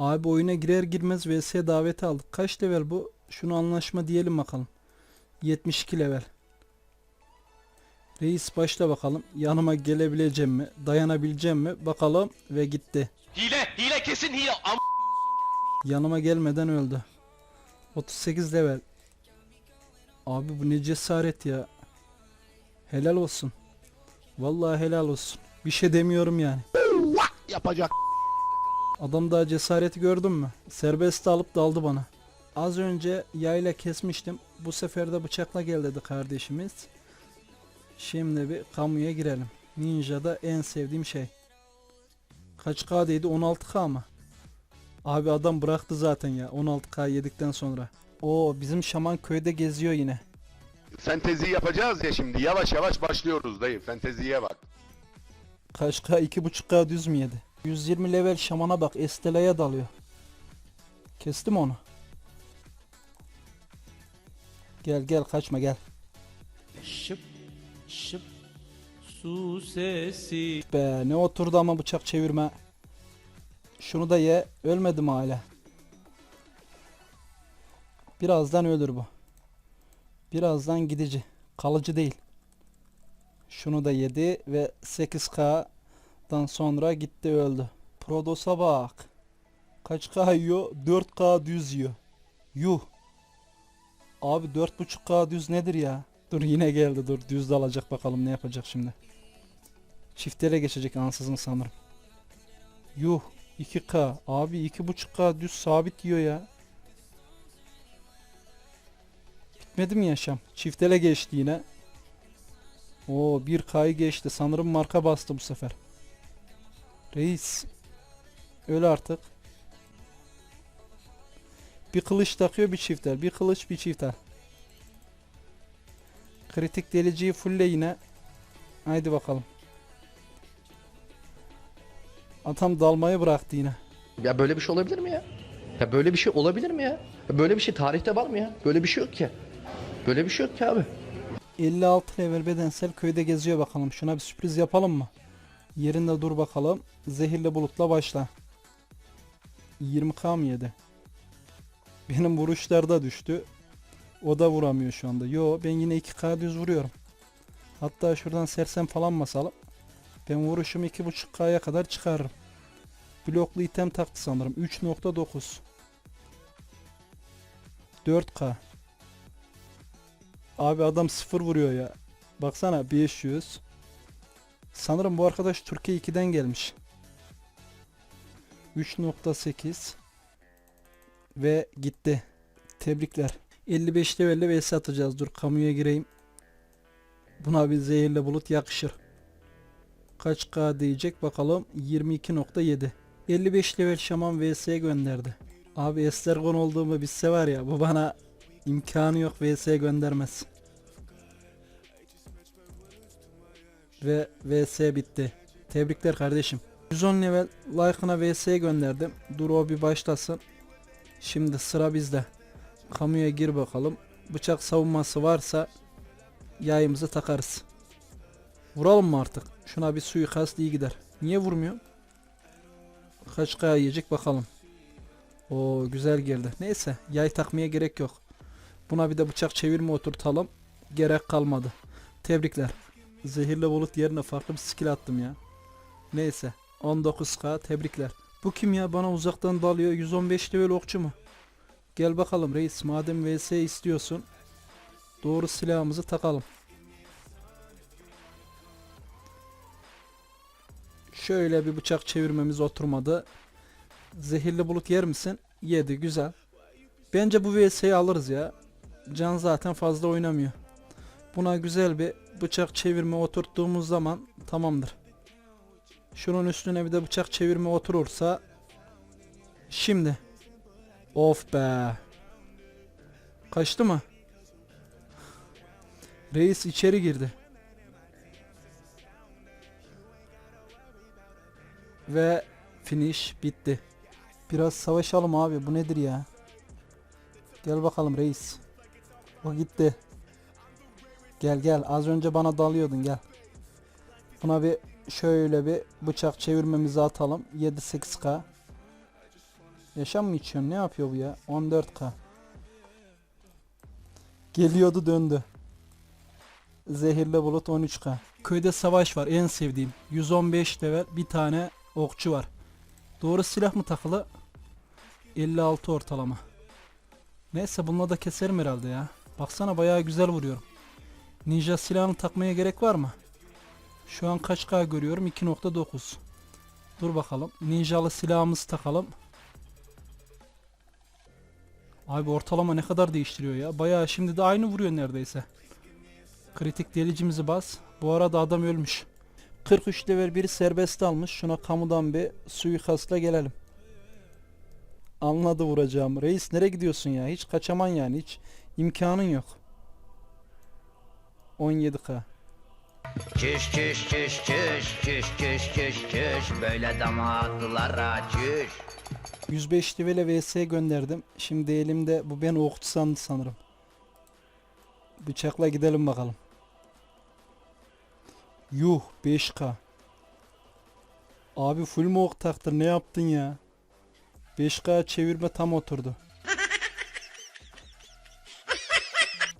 Abi oyuna girer girmez vs daveti aldık. Kaç level bu? Şunu anlaşma diyelim bakalım. 72 level. Reis başla bakalım. Yanıma gelebileceğim mi? Dayanabileceğim mi? Bakalım ve gitti. Hile, hile kesin hile. Am Yanıma gelmeden öldü. 38 level. Abi bu ne cesaret ya. Helal olsun. Vallahi helal olsun. Bir şey demiyorum yani. yapacak. Adam daha cesareti gördün mü? Serbest alıp daldı bana. Az önce yayla kesmiştim. Bu sefer de bıçakla gel dedi kardeşimiz. Şimdi bir kamuya girelim. Ninja'da en sevdiğim şey. Kaç K'deydi? 16K mı? Abi adam bıraktı zaten ya 16K yedikten sonra. O bizim şaman köyde geziyor yine. Fentezi yapacağız ya şimdi. Yavaş yavaş başlıyoruz dayı. Fenteziye bak. Kaç K 2.5K düz mü yedi? 120 level şamana bak Estela'ya dalıyor. Kestim onu. Gel gel kaçma gel. Şıp şıp su sesi Be ne oturdu ama bıçak çevirme. Şunu da ye. Ölmedim hala. Birazdan ölür bu. Birazdan gidici. Kalıcı değil. Şunu da yedi ve 8K'dan sonra gitti öldü. Prodos'a bak. Kaç K yiyor? 4K düz yiyor. Yuh. Abi 4.5K düz nedir ya? Dur yine geldi dur. Düz de alacak bakalım ne yapacak şimdi. Çiftlere geçecek ansızın sanırım. Yuh 2K abi 2.5K düz sabit diyor ya. Bitmedi mi yaşam? Çiftele geçti yine. Oo 1K'yı geçti. Sanırım marka bastı bu sefer. Reis. Öl artık. Bir kılıç takıyor bir çifter. Bir kılıç bir çifter. Kritik deliciyi fulle yine. Haydi bakalım. Adam dalmayı bıraktı yine. Ya böyle bir şey olabilir mi ya? Ya böyle bir şey olabilir mi ya? ya böyle bir şey tarihte var mı ya? Böyle bir şey yok ki. Böyle bir şey yok ki abi. 56 level bedensel köyde geziyor bakalım. Şuna bir sürpriz yapalım mı? Yerinde dur bakalım. Zehirli bulutla başla. 20k mı yedi? Benim vuruşlarda düştü. O da vuramıyor şu anda. Yo ben yine 2k düz vuruyorum. Hatta şuradan sersem falan basalım. Ben vuruşumu 2.5k'ya kadar çıkarırım. Bloklu item taktı sanırım. 3.9 4k Abi adam sıfır vuruyor ya. Baksana 500. Sanırım bu arkadaş Türkiye 2'den gelmiş. 3.8 ve gitti. Tebrikler. 55 levelle vs atacağız. Dur kamuya gireyim. Buna bir zehirli bulut yakışır. Kaç K diyecek bakalım. 22.7. 55 level şaman vs gönderdi. Abi Estergon olduğumu bilse var ya bu bana imkanı yok vs göndermez. Ve vs bitti. Tebrikler kardeşim. 110 level like'ına vs gönderdim. Dur o bir başlasın. Şimdi sıra bizde. Kamuya gir bakalım. Bıçak savunması varsa yayımızı takarız. Vuralım mı artık? Şuna bir suikast iyi gider. Niye vurmuyor? Kaç kaya yiyecek bakalım. O güzel geldi. Neyse yay takmaya gerek yok. Buna bir de bıçak çevirme oturtalım. Gerek kalmadı. Tebrikler. Zehirli bulut yerine farklı bir skill attım ya. Neyse. 19k tebrikler. Bu kim ya bana uzaktan dalıyor 115 level okçu mu? Gel bakalım reis madem vs istiyorsun. Doğru silahımızı takalım. Şöyle bir bıçak çevirmemiz oturmadı. Zehirli bulut yer misin? Yedi güzel. Bence bu VS'yi alırız ya. Can zaten fazla oynamıyor. Buna güzel bir bıçak çevirme oturttuğumuz zaman tamamdır. Şunun üstüne bir de bıçak çevirme oturursa şimdi of be kaçtı mı? Reis içeri girdi. Ve finish bitti. Biraz savaşalım abi bu nedir ya? Gel bakalım reis. O gitti. Gel gel az önce bana dalıyordun gel. Buna bir şöyle bir bıçak çevirmemizi atalım. 7-8k. Yaşam mı içiyorsun? Ne yapıyor bu ya? 14k. Geliyordu döndü. Zehirli bulut 13k. Köyde savaş var en sevdiğim. 115 level bir tane okçu var. Doğru silah mı takılı? 56 ortalama. Neyse bununla da keserim herhalde ya. Baksana bayağı güzel vuruyorum. Ninja silahını takmaya gerek var mı? Şu an kaç K görüyorum? 2.9. Dur bakalım. Ninjalı silahımızı takalım. Abi ortalama ne kadar değiştiriyor ya. Bayağı şimdi de aynı vuruyor neredeyse. Kritik delicimizi bas. Bu arada adam ölmüş. 43 level biri serbest almış. Şuna kamudan bir suikastla gelelim. Anladı vuracağım. Reis nereye gidiyorsun ya? Hiç kaçaman yani. Hiç imkanın yok. 17k. Çüş çüş çüş çüş çüş çüş çüş çüş böyle damaklara çüş 105 levele vs gönderdim. Şimdi elimde bu ben sandı sanırım. Bıçakla gidelim bakalım. Yuh 5k. Abi full mu ok taktır ne yaptın ya? 5k çevirme tam oturdu.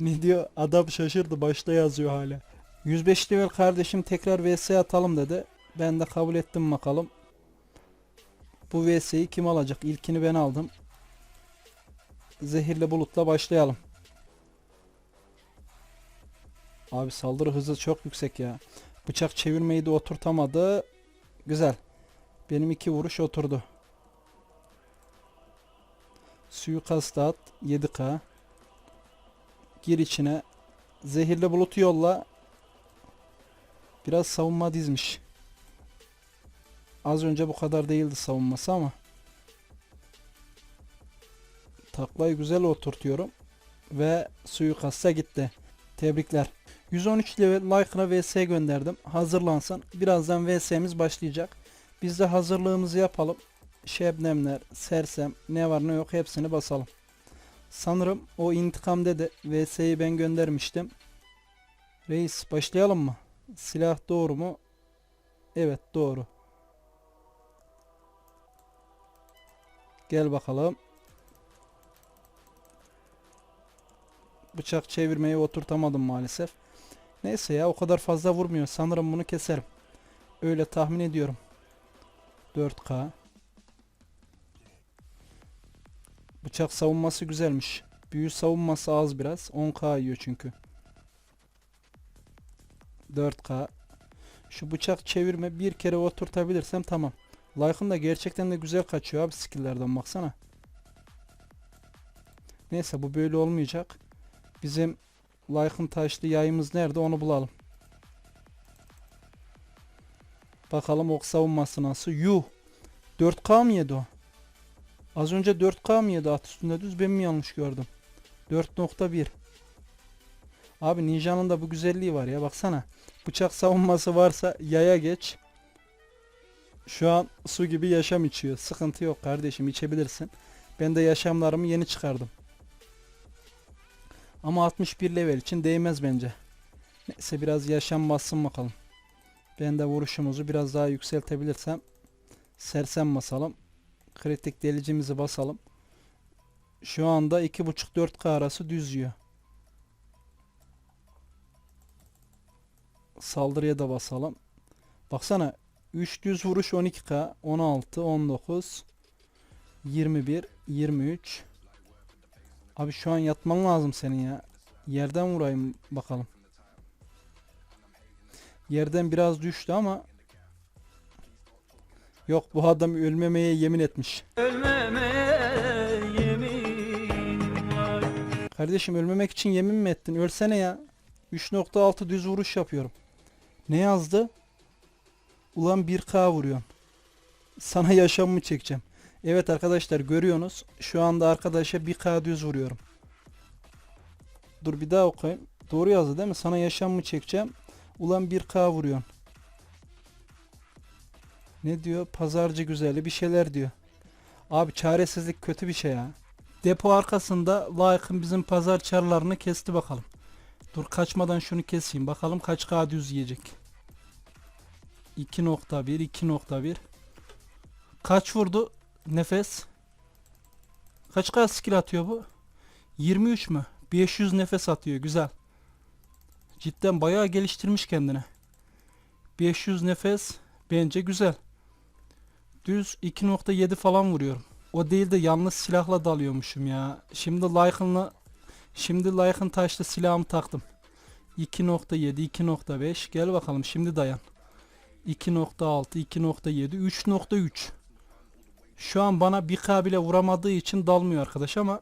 Ne diyor? Adam şaşırdı başta yazıyor hala. 105 level kardeşim tekrar vs atalım dedi. Ben de kabul ettim bakalım. Bu VS'yi kim alacak? İlkini ben aldım. Zehirli bulutla başlayalım. Abi saldırı hızı çok yüksek ya. Bıçak çevirmeyi de oturtamadı. Güzel. Benim iki vuruş oturdu. Suikast at. 7k. Gir içine. Zehirli bulutu yolla. Biraz savunma dizmiş. Az önce bu kadar değildi savunması ama. Taklayı güzel oturtuyorum. Ve suikasta gitti. Tebrikler. 113 level like'ına vs gönderdim. Hazırlansın. Birazdan vs'miz başlayacak. Biz de hazırlığımızı yapalım. Şebnemler, sersem, ne var ne yok hepsini basalım. Sanırım o intikam dedi. vs'yi ben göndermiştim. Reis başlayalım mı? Silah doğru mu? Evet doğru. Gel bakalım. Bıçak çevirmeyi oturtamadım maalesef. Neyse ya o kadar fazla vurmuyor. Sanırım bunu keserim. Öyle tahmin ediyorum. 4K. Bıçak savunması güzelmiş. Büyü savunması az biraz. 10K yiyor çünkü. 4K. Şu bıçak çevirme bir kere oturtabilirsem tamam. Like'ın da gerçekten de güzel kaçıyor abi skill'lerden baksana. Neyse bu böyle olmayacak. Bizim Like'ın taşlı yayımız nerede onu bulalım. Bakalım ok savunması nasıl. Yuh. 4K mı yedi o? Az önce 4K mı at üstünde düz ben mi yanlış gördüm? 4.1 Abi Ninja'nın da bu güzelliği var ya baksana. Bıçak savunması varsa yaya geç. Şu an su gibi yaşam içiyor. Sıkıntı yok kardeşim içebilirsin. Ben de yaşamlarımı yeni çıkardım. Ama 61 level için değmez bence. Neyse biraz yaşam bassın bakalım. Ben de vuruşumuzu biraz daha yükseltebilirsem sersem basalım. Kritik delicimizi basalım. Şu anda 2.5-4K arası düz yiyor. Saldırıya da basalım. Baksana 3 düz vuruş 12K 16 19 21 23 Abi şu an yatman lazım senin ya. Yerden vurayım bakalım. Yerden biraz düştü ama Yok bu adam ölmemeye yemin etmiş. Kardeşim ölmemek için yemin mi ettin? Ölsene ya. 3.6 düz vuruş yapıyorum. Ne yazdı? Ulan 1K vuruyorsun. Sana yaşamımı çekeceğim. Evet arkadaşlar görüyorsunuz. Şu anda arkadaşa 1K düz vuruyorum. Dur bir daha okuyayım. Doğru yazdı değil mi? Sana yaşamımı çekeceğim. Ulan 1K vuruyorsun. Ne diyor? Pazarcı güzeli bir şeyler diyor. Abi çaresizlik kötü bir şey ya. Depo arkasında Like'ın bizim pazar çarlarını kesti bakalım. Dur kaçmadan şunu keseyim. Bakalım kaç K düz yiyecek. 2.1 2.1 Kaç vurdu? Nefes Kaç kadar skill atıyor bu? 23 mü? 500 nefes atıyor. Güzel. Cidden bayağı geliştirmiş kendini. 500 nefes bence güzel. Düz 2.7 falan vuruyorum. O değil de yalnız silahla dalıyormuşum ya. Şimdi Lycan'la şimdi Lycan taşlı silahımı taktım. 2.7 2.5 gel bakalım şimdi dayan. 2.6 2.7 3.3 Şu an bana bir kabile vuramadığı için dalmıyor arkadaş ama